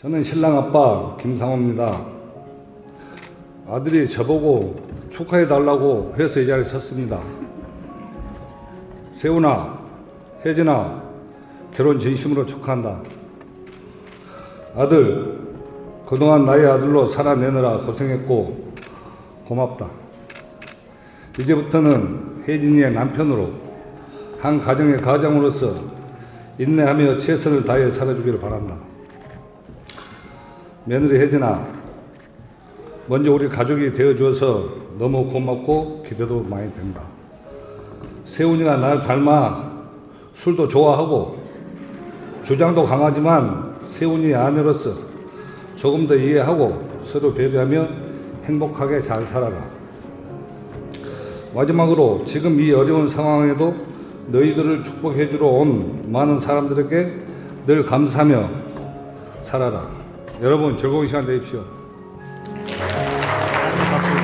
저는 신랑 아빠 김상호입니다. 아들이 저보고 축하해 달라고 해서 이 자리에 섰습니다. 세훈아, 혜진아, 결혼 진심으로 축하한다. 아들, 그동안 나의 아들로 살아내느라 고생했고 고맙다. 이제부터는 혜진이의 남편으로 한 가정의 가장으로서 인내하며 최선을 다해 살아주기를 바란다. 며느리 혜진아, 먼저 우리 가족이 되어주어서 너무 고맙고 기대도 많이 된다. 세훈이가 날 닮아 술도 좋아하고 주장도 강하지만 세훈이 아내로서 조금 더 이해하고 서로 배려하며 행복하게 잘 살아라. 마지막으로 지금 이 어려운 상황에도 너희들을 축복해주러 온 많은 사람들에게 늘 감사하며 살아라. 여러분 즐거운 시간 되십시오. 네.